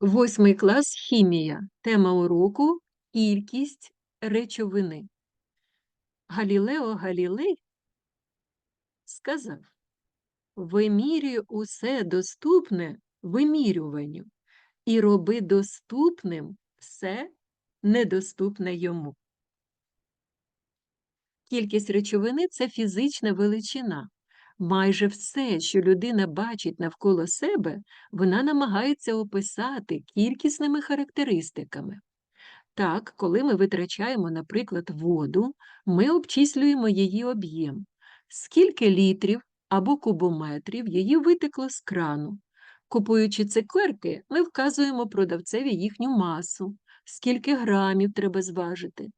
Восьмий клас хімія. Тема уроку кількість речовини. Галілео Галілей сказав: Вимірюй усе доступне вимірюванню і роби доступним все недоступне йому. Кількість речовини це фізична величина. Майже все, що людина бачить навколо себе, вона намагається описати кількісними характеристиками. Так, коли ми витрачаємо, наприклад, воду, ми обчислюємо її об'єм, скільки літрів або кубометрів її витекло з крану. Купуючи цукерки, ми вказуємо продавцеві їхню масу, скільки грамів треба зважити.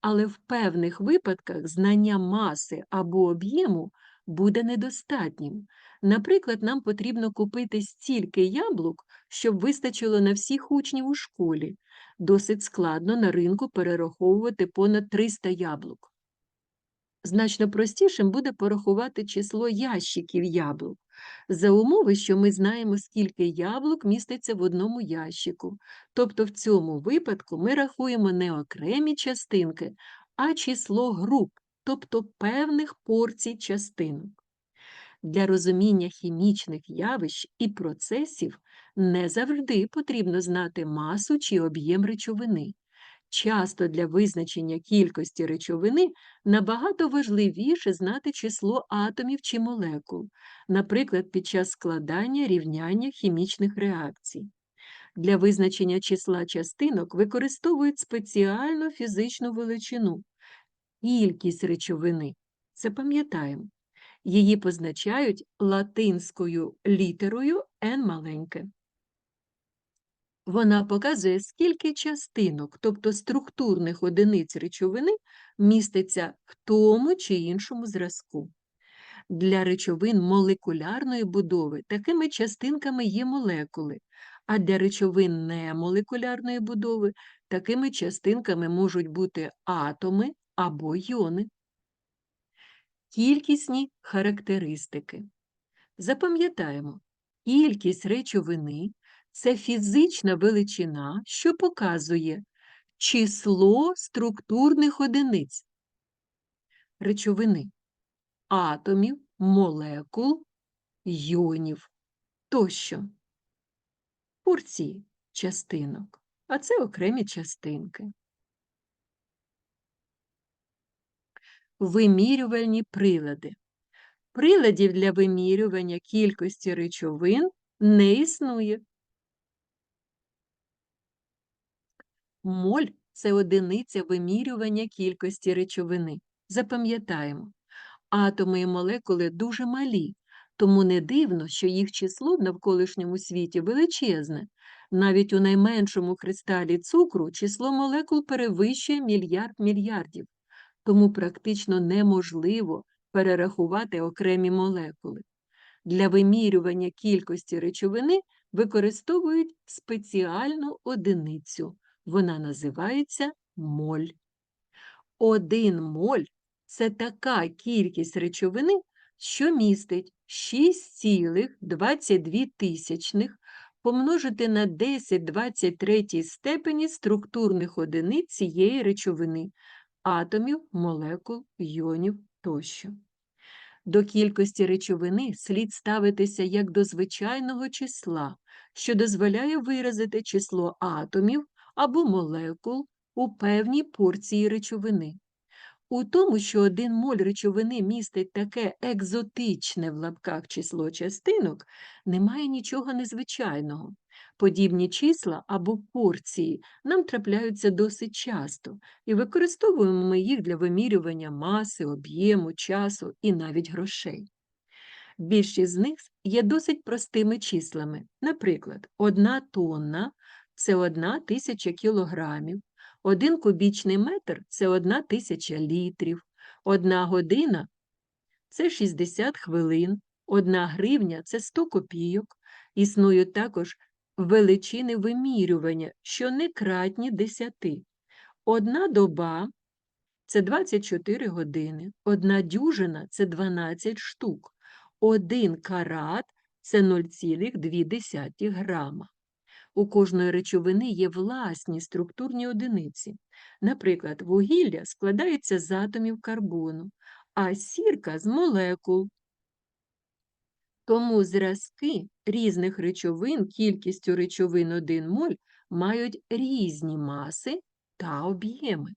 Але в певних випадках знання маси або об'єму буде недостатнім. Наприклад, нам потрібно купити стільки яблук, щоб вистачило на всіх учнів у школі. Досить складно на ринку перераховувати понад 300 яблук. Значно простішим буде порахувати число ящиків яблук, за умови, що ми знаємо, скільки яблук міститься в одному ящику. Тобто в цьому випадку ми рахуємо не окремі частинки, а число груп, тобто певних порцій частинок. Для розуміння хімічних явищ і процесів не завжди потрібно знати масу чи об'єм речовини. Часто для визначення кількості речовини набагато важливіше знати число атомів чи молекул, наприклад, під час складання рівняння хімічних реакцій. Для визначення числа частинок використовують спеціальну фізичну величину кількість речовини. Це пам'ятаємо. Її позначають латинською літерою n маленьке. Вона показує, скільки частинок, тобто структурних одиниць речовини, міститься в тому чи іншому зразку. Для речовин молекулярної будови такими частинками є молекули, а для речовин немолекулярної будови такими частинками можуть бути атоми або йони. Кількісні характеристики. Запам'ятаємо, кількість речовини це фізична величина, що показує число структурних одиниць речовини, атомів, молекул, йонів тощо. Порції частинок, а це окремі частинки. Вимірювальні прилади. Приладів для вимірювання кількості речовин не існує. Моль це одиниця вимірювання кількості речовини. Запам'ятаємо, атоми і молекули дуже малі, тому не дивно, що їх число в навколишньому світі величезне. Навіть у найменшому кристалі цукру число молекул перевищує мільярд мільярдів, тому практично неможливо перерахувати окремі молекули. Для вимірювання кількості речовини використовують спеціальну одиницю. Вона називається моль. Один моль це така кількість речовини, що містить 6,22 помножити на 10-23 степені структурних одиниць цієї речовини, атомів, молекул, йонів тощо. До кількості речовини слід ставитися як до звичайного числа, що дозволяє виразити число атомів або молекул у певній порції речовини. У тому, що один моль речовини містить таке екзотичне в лапках число частинок, немає нічого незвичайного. Подібні числа або порції нам трапляються досить часто, і використовуємо ми їх для вимірювання маси, об'єму, часу і навіть грошей. Більшість з них є досить простими числами. Наприклад, одна тонна це одна тисяча кілограмів, один кубічний метр це одна тисяча літрів, одна година це 60 хвилин, одна гривня це 100 копійок. Існують також величини вимірювання, що не кратні 10. Одна доба це 24 години, одна дюжина це 12 штук, один карат це 0,2 грама. У кожної речовини є власні структурні одиниці. Наприклад, вугілля складається з атомів карбону, а сірка з молекул. Тому зразки різних речовин кількістю речовин 1 моль мають різні маси та об'єми.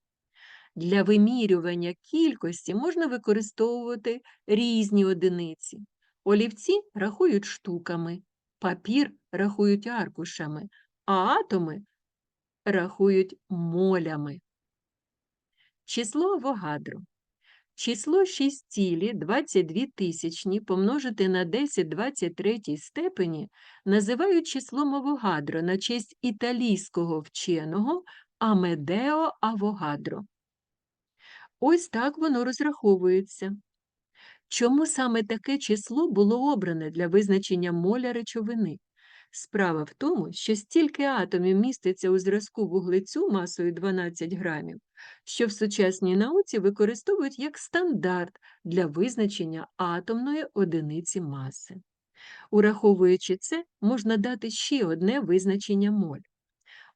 Для вимірювання кількості можна використовувати різні одиниці. Олівці рахують штуками, папір рахують аркушами, а атоми рахують молями. Число Авогадро. Число 6,22 тисячні помножити на 10 23 степені називають числом Авогадро на честь італійського вченого Амедео Авогадро. Ось так воно розраховується. Чому саме таке число було обране для визначення моля речовини? Справа в тому, що стільки атомів міститься у зразку вуглецю масою 12 грамів, що в сучасній науці використовують як стандарт для визначення атомної одиниці маси. Ураховуючи це, можна дати ще одне визначення моль.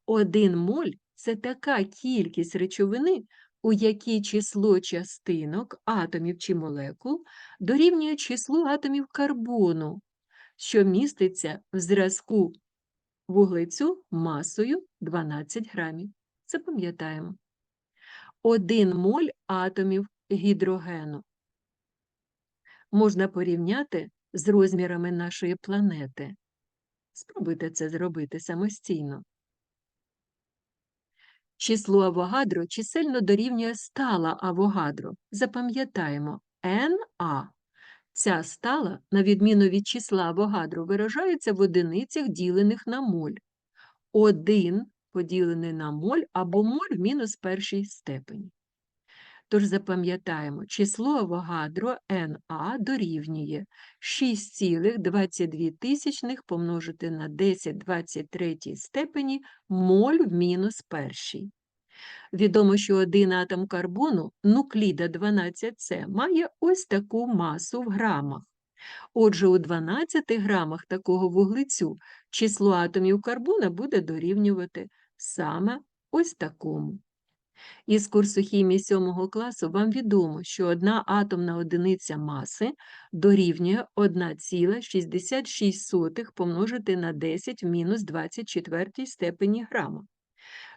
Один моль це така кількість речовини, у якій число частинок атомів чи молекул дорівнює числу атомів карбону, що міститься в зразку вуглецю масою 12 грамів. Запам'ятаємо. Один моль атомів гідрогену можна порівняти з розмірами нашої планети. Спробуйте це зробити самостійно. Число Авогадро чисельно дорівнює стала Авогадро. Запам'ятаємо Na. Ця стала, на відміну від числа Авогадро, виражається в одиницях, ділених на моль. 1 поділений на моль або моль в мінус першій степені. Тож запам'ятаємо, число Авогадро Na дорівнює 6,22 тисячних помножити на 10 23 степені моль в мінус першій. Відомо, що один атом карбону, нукліда 12С, має ось таку масу в грамах. Отже, у 12 грамах такого вуглецю число атомів карбона буде дорівнювати саме ось такому. Із курсу хімії 7 класу вам відомо, що одна атомна одиниця маси дорівнює 1,66 помножити на 10 в мінус 24 степені грама.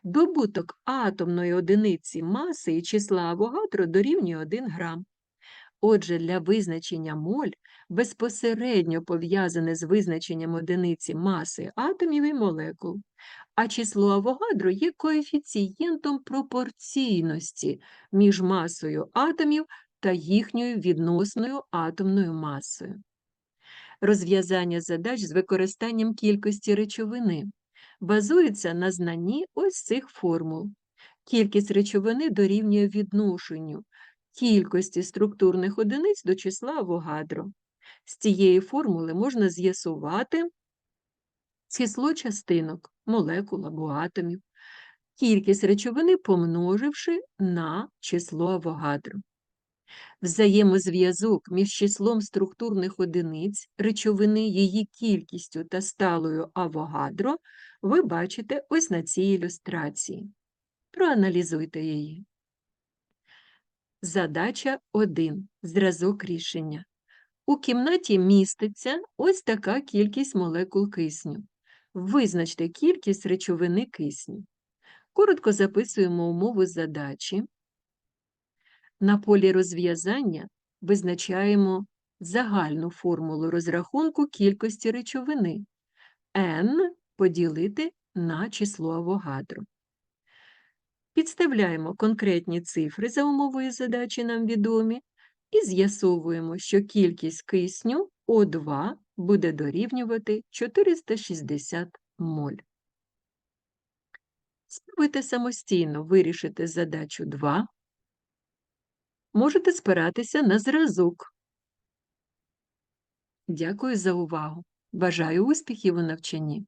Добуток атомної одиниці маси і числа Авогадро дорівнює 1 грам. Отже, для визначення моль безпосередньо пов'язане з визначенням одиниці маси атомів і молекул, а число Авогадро є коефіцієнтом пропорційності між масою атомів та їхньою відносною атомною масою. Розв'язання задач з використанням кількості речовини базується на знанні ось цих формул. Кількість речовини дорівнює відношенню кількості структурних одиниць до числа Авогадро. З цієї формули можна з'ясувати число частинок, молекул або атомів, кількість речовини помноживши на число Авогадро. Взаємозв'язок між числом структурних одиниць речовини, її кількістю та сталою Авогадро ви бачите ось на цій ілюстрації. Проаналізуйте її. Задача 1. Зразок рішення. У кімнаті міститься ось така кількість молекул кисню. Визначте кількість речовини кисню. Коротко записуємо умову задачі. На полі розв'язання визначаємо загальну формулу розрахунку кількості речовини n поділити на число Авогадро. Підставляємо конкретні цифри за умовою задачі нам відомі і з'ясовуємо, що кількість кисню О2 буде дорівнювати 460 моль. Спробуйте самостійно вирішити задачу 2. Можете спиратися на зразок. Дякую за увагу. Бажаю успіхів у навчанні!